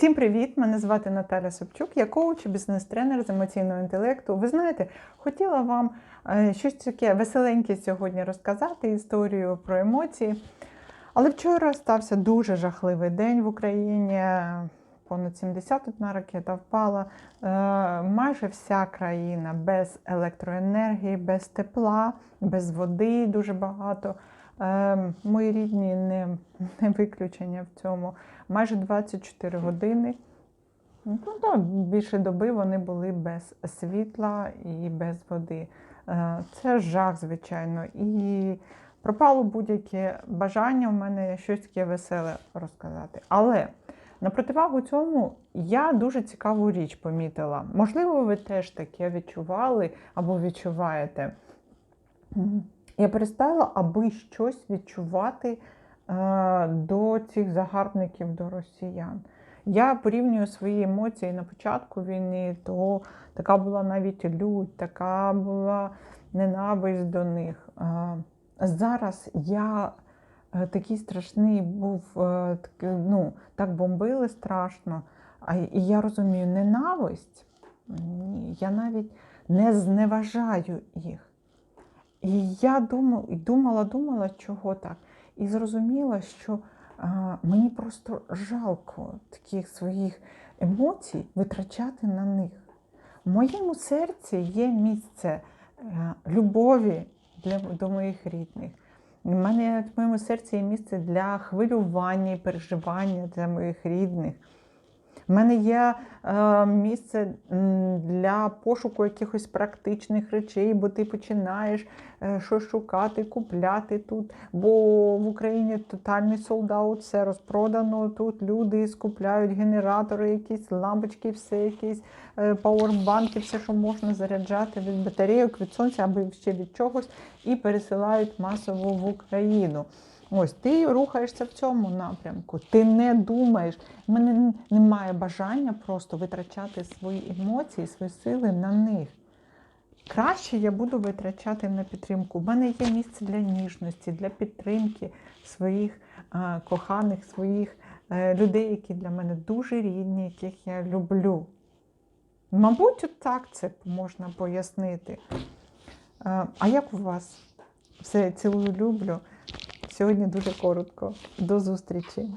Всім привіт! Мене звати Наталя Собчук, я коуч і бізнес-тренер з емоційного інтелекту. Ви знаєте, хотіла вам е, щось таке веселеньке сьогодні розказати історію про емоції. Але вчора стався дуже жахливий день в Україні. Понад 71 ракета впала. Е, майже вся країна без електроенергії, без тепла, без води дуже багато. Е, мої рідні не, не виключення в цьому. Майже 24 години. Ну, да, більше доби вони були без світла і без води. Е, Це жах, звичайно. І пропало будь-яке бажання в мене щось таке веселе розказати. Але на противагу цьому я дуже цікаву річ помітила. Можливо, ви теж таке відчували або відчуваєте. Я перестала аби щось відчувати е, до цих загарбників, до росіян. Я порівнюю свої емоції на початку війни, то така була навіть лють, така була ненависть до них. Е, Зараз я е, такий страшний був, ну, так бомбили страшно. І я розумію, ненависть, я навіть не зневажаю їх. І я думала, думала, думала, чого так. І зрозуміла, що а, мені просто жалко таких своїх емоцій витрачати на них. В моєму серці є місце е, любові для, до моїх рідних. У мене в моєму серці є місце для хвилювання переживання для моїх рідних. У мене є е, місце для пошуку якихось практичних речей, бо ти починаєш е, щось шукати, купляти тут. Бо в Україні тотальний солдаут, все розпродано. Тут люди скупляють генератори, якісь лампочки, все якісь е, пауербанки, все, що можна заряджати від батарейок, від сонця або ще від чогось, і пересилають масово в Україну. Ось ти рухаєшся в цьому напрямку. Ти не думаєш. В мене немає бажання просто витрачати свої емоції, свої сили на них. Краще я буду витрачати на підтримку. У мене є місце для ніжності, для підтримки своїх е, коханих, своїх е, людей, які для мене дуже рідні, яких я люблю. Мабуть, так це можна пояснити. Е, а як у вас? Все, цілую, люблю. Сьогодні дуже коротко. До зустрічі!